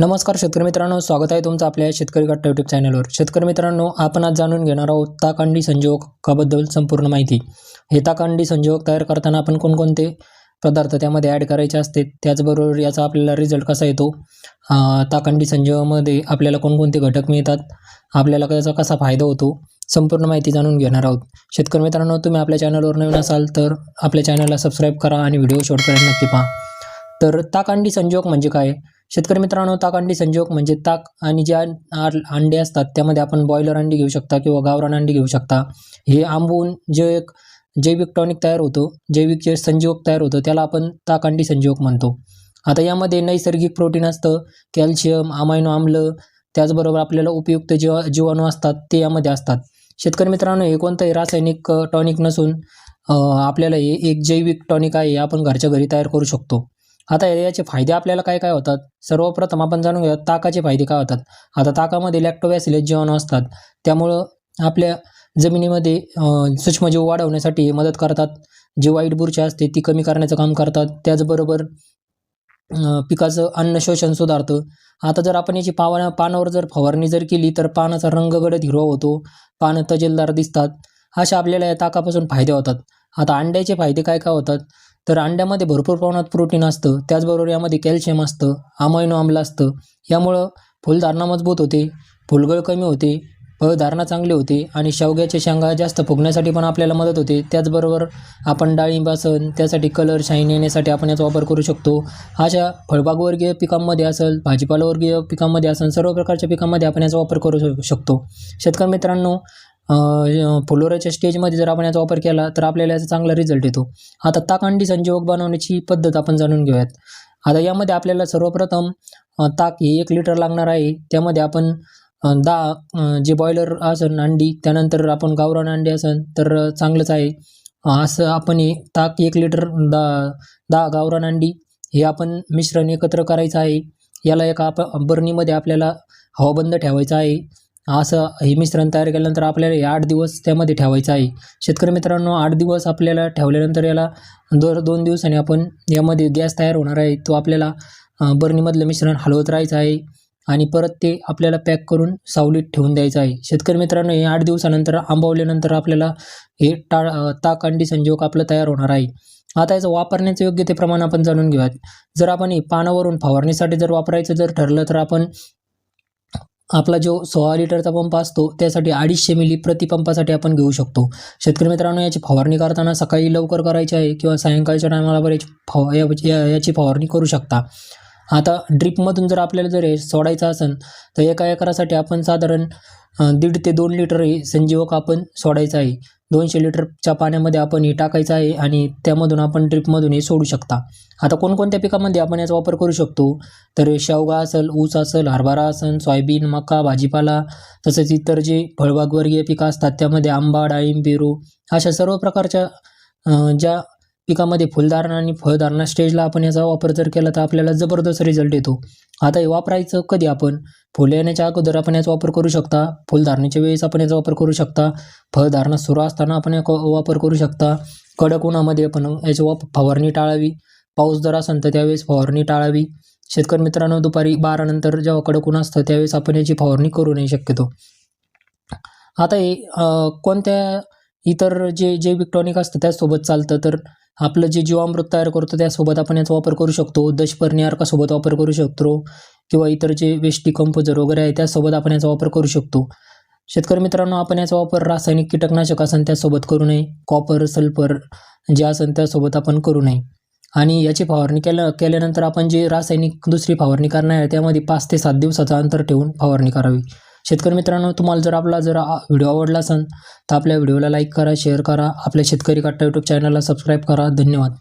नमस्कार शेतकरी मित्रांनो स्वागत आहे तुमचं आपल्या शेतकरी कट्टा यूट्यूब चॅनलवर शेतकरी मित्रांनो आपण आज जाणून घेणार आहोत ताकांडी संजोगाबद्दल संपूर्ण माहिती. हे ताकांडी संजोग तयार करताना आपण कोणकोणते पदार्थ त्यामध्ये ॲड करायचे असते त्याचबरोबर याचा आपल्याला रिझल्ट कसा येतो? ताकांडी संजोगामध्ये आपल्याला कोणकोणते घटक मिळतात? आपल्याला त्याचा कसा फायदा होतो? संपूर्ण माहिती जाणून घेणार आहोत. शेतकरी मित्रांनो तुम्ही आपल्या चॅनलवर नवीन असाल तर आपल्या चॅनलला सबस्क्राईब करा आणि व्हिडिओ शेवटपर्यंत नक्की पहा. तर ताकांडी संजोग म्हणजे काय? शेतकरी मित्रांनो ताक अंडी संजोग म्हणजे ताक आणि ज्या अंडी अंडे असतात त्यामध्ये आपण बॉयलर अंडी घेऊ शकता किंवा गावरान अंडी घेऊ शकता. हे आंबवून जे एक जैविक टॉनिक तयार होतो जैविक जे संजीवक तयार होतं त्याला आपण ताक अंडी संजीवक म्हणतो. आता यामध्ये नैसर्गिक प्रोटीन असतं कॅल्शियम अमायनो आम्ल त्याचबरोबर आपल्याला उपयुक्त जीव जीवाणू असतात ते यामध्ये असतात. शेतकरी मित्रांनो हे कोणतंही रासायनिक टॉनिक नसून आपल्याला हे एक जैविक टॉनिक आहे हे आपण घरच्या घरी तयार करू शकतो. आता याचे फायदे आपल्याला काय काय होतात? सर्वप्रथम आपण जाणून घेऊया ताकाचे फायदे काय होतात. आता ताकामध्ये लॅक्टोबॅसिलेज जीवाणू असतात. त्यामुळं आपल्या जमिनीमध्ये सूक्ष्मजीव वाढवण्यासाठी मदत करतात. जी वाईट बुरशी असते ती कमी करण्याचं काम करतात. त्याचबरोबर पिकाचं अन्न शोषण सुधारतं. आता जर आपण याची पावा पानावर जर फवारणी जर केली तर पानाचा रंग गडद हिरवा होतो. पानं तजेलदार दिसतात. अशा आपल्याला या ताकापासून फायदे होतात. आता अंड्याचे फायदे काय काय होतात? तर अंड्यामध्ये भरपूर प्रमाणात प्रोटीन असतं. त्याचबरोबर यामध्ये कॅल्शियम असतं अमायनो आम्ल असतं. यामुळं फुलधारणा मजबूत होते फुलगळ कमी होते फळधारणा चांगली होते आणि शेवग्याच्या शेंगा जास्त फुगण्यासाठी पण आपल्याला मदत होते. त्याचबरोबर आपण डाळिंब असन त्यासाठी कलर शाईन येण्यासाठी आपण याचा वापर करू शकतो. अशा फळबागवर्गीय पिकांमध्ये असेल भाजीपालावर्गीय पिकांमध्ये असेल सर्व प्रकारच्या पिकांमध्ये आपण याचा वापर करू शकतो. शेतकरी मित्रांनो फुलोऱ्याच्या स्टेजमध्ये जर आपण याचा वापर केला तर आपल्याला याचा चांगला रिझल्ट येतो. आता ताकांडी संजीवक बनवण्याची पद्धत आपण जाणून घेऊयात. आता यामध्ये आपल्याला सर्वप्रथम ताक हे एक लिटर लागणार आहे. त्यामध्ये आपण दहा जे बॉयलर असन अंडी त्यानंतर आपण गावरान अंडी असन तर चांगलंच आहे. असं आपण हे ताक एक लिटर दहा दहा गावरान अंडी हे आपण मिश्रण एकत्र करायचं आहे. याला एका आप बरणीमध्ये आपल्याला हवाबंद ठेवायचं आहे. असं हे मिश्रण तयार केल्यानंतर आपल्याला हे आठ दिवस त्यामध्ये ठेवायचं आहे. शेतकरी मित्रांनो आठ दिवस आपल्याला ठेवल्यानंतर याला दर दोन दिवसांनी आपण यामध्ये गॅस तयार होणार आहे. तो आपल्याला बर्नीमधलं बरणीमधलं मिश्रण हलवत राहायचं आहे आणि परत ते आपल्याला पॅक करून सावलीत ठेवून द्यायचं आहे. शेतकरी मित्रांनो हे आठ दिवसानंतर आंबवल्यानंतर आपल्याला हे टाळ ताक अंडी संजोग आपलं तयार होणार आहे. आता याचं वापरण्याचं योग्य ते प्रमाण आपण जाणून घेऊयात. जर आपण हे पानावरून फवारणीसाठी जर वापरायचं जर ठरलं तर आपण आपला जो सोळा लिटरचा पंप असतो त्यासाठी अडीचशे मिली प्रतिपंपासाठी आपण घेऊ शकतो. शेतकरी मित्रांनो याची फवारणी करताना सकाळी लवकर करायची आहे किंवा सायंकाळच्या टायमाला बरं याची फव या- याची फवारणी करू शकता. आता ड्रीपमधून जर आपल्याला जर हे सोडायचं असेल तर एका एकरासाठी आपण साधारण दीड ते दोन लिटर हे संजीवक आपण सोडायचं आहे. दोनशे लिटरच्या पाण्यामध्ये आपण हे टाकायचं आहे आणि त्यामधून आपण ड्रीपमधून हे सोडू शकता. आता कोणकोणत्या पिकामध्ये आपण याचा वापर करू शकतो? तर शेवगा असेल ऊस असेल हरभरा असेल सोयाबीन मका भाजीपाला तसेच इतर जे फळबागवर्गीय पिकं असतात त्यामध्ये आंबा डाळिंब पेरू अशा सर्व प्रकारच्या ज्या पिकामध्ये फुलधारणा आणि फळधारणा स्टेजला आपण याचा वापर जर केला तर आपल्याला जबरदस्त रिझल्ट येतो. आता हे वापरायचं कधी आपण? फुलं येण्याच्या अगोदर आपण याचा वापर करू शकता. फुलधारणेच्या वेळेस आपण याचा वापर करू शकता. फळधारणा सुरू असताना आपण याचा वापर करू शकता. कडक उन्हामध्ये आपण याची वाप फवारणी टाळावी. पाऊस जर असेल तर त्यावेळेस फवारणी टाळावी. शेतकरी मित्रांनो दुपारी बारानंतर जेव्हा कडक ऊन असतं त्यावेळेस आपण याची फवारणी करू नये शक्यतो. आता हे कोणत्या इतर जे जैविक टॉनिक असतं त्यासोबत चालतं. तर आपलं जे जीवामृत तयार करतो त्यासोबत आपण याचा वापर करू शकतो. दशपर्णी अर्कासोबत वापर करू शकतो. किंवा इतर जे वेस्ट डिकम्पोजर वगैरे आहे त्यासोबत आपण याचा वापर करू शकतो. शेतकरी मित्रांनो आपण याचा वापर रासायनिक कीटकनाशक असेल त्यासोबत करू नये. कॉपर सल्फर जे असेल त्यासोबत आपण करू नये. आणि याची फवारणी केल्या केल्यानंतर आपण जे रासायनिक दुसरी फवारणी करणार आहे त्यामध्ये पाच ते सात दिवसाचं अंतर ठेवून फवारणी करावी. शेतकरी मित्रांनो तुम्हाला जर आपला जर व्हिडिओ आवडला असेल तर आपल्या व्हिडिओला लाईक करा शेअर करा. आपल्या शेतकरी कट्टा यूट्यूब चॅनलला सबस्क्राईब करा. धन्यवाद.